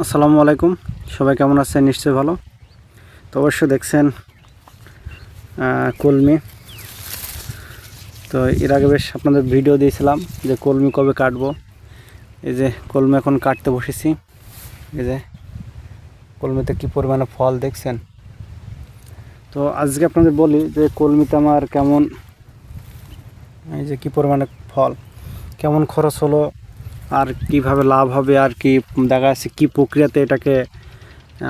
আসসালামু আলাইকুম। সবাই কেমন আছেন? নিশ্চয়ই ভালো। তো অবশ্যই দেখছেন কলমি। তো এর আগে বেশ আপনাদের ভিডিও দিয়েছিলাম যে কলমি কবে কাটবো। এই যে কলমি এখন কাটতে বসেছি। এই যে কলমিতে কী পরিমাণে ফল দেখছেন? তো আজকে আপনাদের বলি যে কলমিতে আমার কেমন, এই যে কী পরিমাণে ফল, কেমন খরচ হলো আর কীভাবে লাভ হবে আর কি, দেখা যাচ্ছে কী প্রক্রিয়াতে এটাকে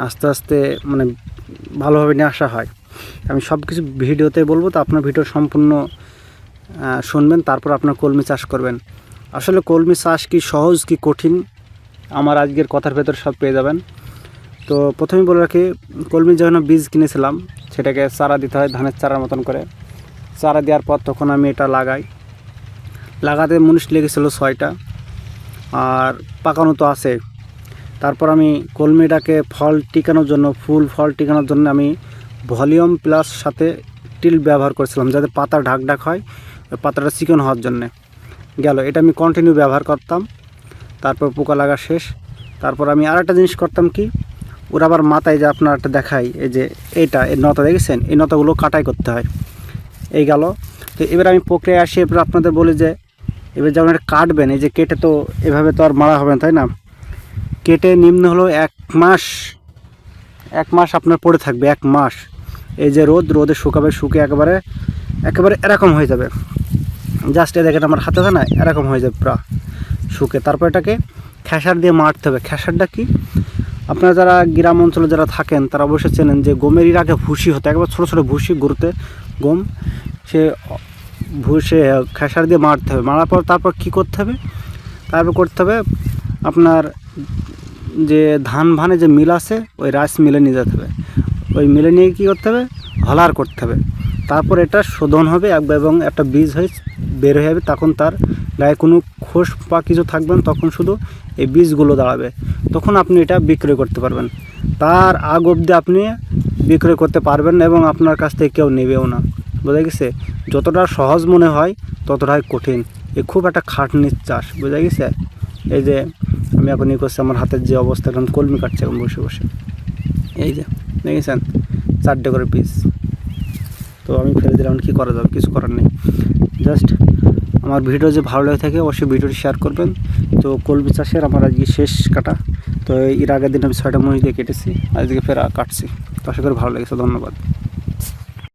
আস্তে আস্তে মানে ভালোভাবে নিয়ে আসা হয়। আমি সব কিছু ভিডিওতে বলব, তো আপনার ভিডিও সম্পূর্ণ শুনবেন, তারপর আপনার কলমি চাষ করবেন। আসলে কলমি চাষ কি সহজ কি কঠিন, আমার আজকের কথার ভেতর সব পেয়ে যাবেন। তো প্রথমে বলে রাখি, কলমি যখন বীজ কিনেছিলাম, সেটাকে চারা দিতে হয়, ধানের চারার মতন করে। চারা দেওয়ার পর তখন আমি এটা লাগাই। লাগাতে মুনিশ লেগেছিলো ছয়টা। আর পাকানো তো আছে। তারপর আমি কলমিটাকে ফল টিকানোর জন্য, ফুল ফল টিকানোর জন্য আমি ভলিউম প্লাস সাথে টিল ব্যবহার করেছিলাম, যাতে পাতা ঢাক ঢাক হয়, পাতাটা চিকন হওয়ার জন্যে। গেল, এটা আমি কন্টিনিউ ব্যবহার করতাম। তারপর পোকা লাগা শেষ। তারপর আমি আর একটা জিনিস করতাম কি, ওরা আবার মাথায় যে আপনার একটা দেখাই, এই যে এটা, এই নতা দেখেছেন? এই নতাগুলো কাটাই করতে হয়। এই গেল। তো এবার আমি প্রক্রিয়া আসি, এবার আপনাদের বলি যে এবার যখন এটা কাটবেন, এই যে কেটে তো এভাবে তো আর মারা হবে না, তাই না? কেটে নিম্ন হলো এক মাস এক মাস আপনার পড়ে থাকবে, এক মাস। এই যে রোদ, রোদে শুকাবে শুকে একেবারে একেবারে এরকম হয়ে যাবে। জাস্ট এ দেখেন আমার হাতে আছে না? এরকম হয়ে যাবে পুরা শুকে। তারপর এটাকে খেসার দিয়ে মারতে হবে। খেসারটা কি? আপনারা যারা গ্রাম অঞ্চলে যারা থাকেন, তারা অবশ্যই চেনেন যে গমেরই আগে ভুসি হতো। একবার ছোটো ছোটো ভুসি গরুতে গম, সে ভুসে খেসার দিয়ে মারতে হবে। মারার পর তারপর কি করতে হবে? তারপর করতে হবে আপনার যে ধান ভানে যে মিল আছে, ওই রাইস মিলে নিয়ে যেতে হবে। ওই মিলে নিয়ে কী করতে হবে? হলার করতে হবে। তারপর এটা শোধন হবে এবং একটা বীজ হয়ে বের হয়ে যাবে। তখন তার গায়ে কোনো খোস বা কিছু থাকবেন তখন শুধু এই বীজগুলো দাঁড়াবে। তখন আপনি এটা বিক্রয় করতে পারবেন। তার আগ অবধি আপনি বিক্রয় করতে পারবেন এবং আপনার কাছ থেকে কেউ নেবেও না। বোঝা গেছে? যতটা সহজ মনে হয়, ততটাই কঠিন। এ খুব একটা খাটনির চাষ, বোঝা গেছে? এই যে, আমি এখন ই করছি, আমার হাতের যে অবস্থা, এখন কলমি কাটছে এখন বসে বসে। এই যে, দেখেছেন? চারটে করে পিস তো আমি ফেলে দিলাম কী করা যাবে? কিছু করার নেই। জাস্ট আমার ভিডিও যে ভালো লাগে থাকে, অবশ্যই ভিডিওটি শেয়ার করবেন। তো কলমি চাষের আমার আজকে শেষ কাটা। তো এর আগের দিন আমি ছয়টা মহিষ দিয়ে কেটেছি আজকে ফের কাটছি। তো আশা করি ভালো লেগেছে, ধন্যবাদ।